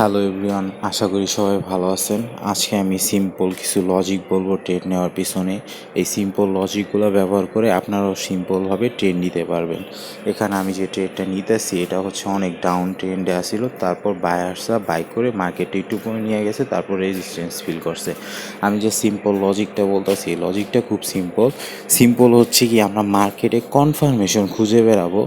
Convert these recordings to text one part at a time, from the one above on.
Hello everyone আশা করি সবাই ভালো আছেন। আজকে আমি সিম্পল কিছু লজিক বলব ট্রেড নেওয়ার পিছনে। এই সিম্পল লজিকগুলো ব্যবহার করে আপনারাও সিম্পলভাবে ট্রেড নিতে পারবেন। এখানে আমি যে ট্রেডটা নিতেছি, এটা হচ্ছে অনেক ডাউন ট্রেন্ডে আসিল। তারপর বায়ার্সরা বাই করে মার্কেটে একটু নিয়ে গেছে, তারপর রেজিস্ট্যান্স ফিল করছে। আমি যে সিম্পল লজিকটা বলতেছি লজিকটা খুব সিম্পল সিম্পল হচ্ছে কি, আমরা মার্কেটে কনফার্মেশন খুঁজে বেড়াবো।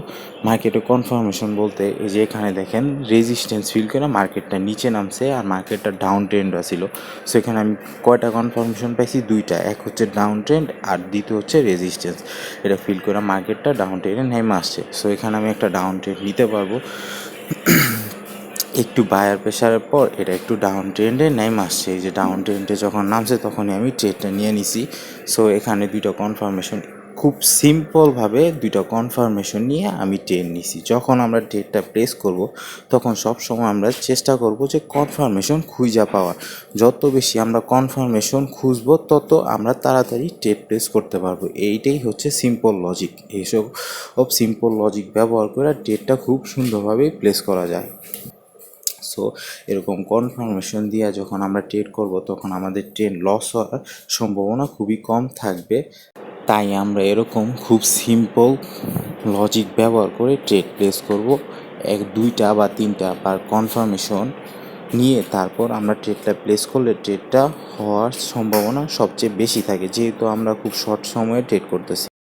মার্কেটে কনফার্মেশন বলতে এই যে এখানে দেখেন রেজিস্ট্যান্স ফিল করে মার্কেটটা নিচে নামছে আর মার্কেটটা ডাউন ট্রেন্ড ছিল। সো এখানে আমি কয়টা কনফার্মেশন পাইছি? দুইটা। এক হচ্ছে ডাউন ট্রেন্ড আর দ্বিতীয় হচ্ছে রেজিস্ট্যান্স এটা ফিল করে মার্কেটটা ডাউন ট্রেন্ডে নেমে আসছে। সো এখানে আমি একটা ডাউন ট্রেন্ড নিতে পারব। একটু বায়ার প্রেশারের পর এটা একটু ডাউন ট্রেন্ডে নেমে আসছে। এই যে ডাউন ট্রেন্ডে যখন নামছে তখনই আমি ট্রেডটা নিয়ে নিছি। সো এখানে দুইটা কনফার্মেশন খুব সিম্পলভাবে দুইটা কনফার্মেশন নিয়ে আমি ট্রেন নিছি। যখন আমরা ডেটটা প্লেস করব, তখন সব সময় আমরা চেষ্টা করব যে কনফার্মেশন খুঁজা পাওয়ার। যত বেশি আমরা কনফার্মেশন খুঁজবো, তত আমরা তাড়াতাড়ি ট্রেড প্লেস করতে পারব। এইটাই হচ্ছে সিম্পল লজিক এইসব সব সিম্পল লজিক ব্যবহার করে ডেটটা খুব সুন্দরভাবে প্লেস করা যায়। সো এরকম কনফার্মেশন দিয়ে যখন আমরা ট্রেড করব, তখন আমাদের ট্রেন লস হওয়ার সম্ভাবনা খুবই কম থাকবে। তাই আমরা এরকম খুব সিম্পল লজিক ব্যবহার করে ট্রেড প্লেস করব। এক, দুইটা বা তিনটা বা কনফার্মেশন নিয়ে তারপর আমরা ট্রেডটা প্লেস করলে ট্রেডটা হওয়ার সম্ভাবনা সবচেয়ে বেশি থাকে। যেহেতু আমরা খুব শর্ট সময়ে ট্রেড করতেছি।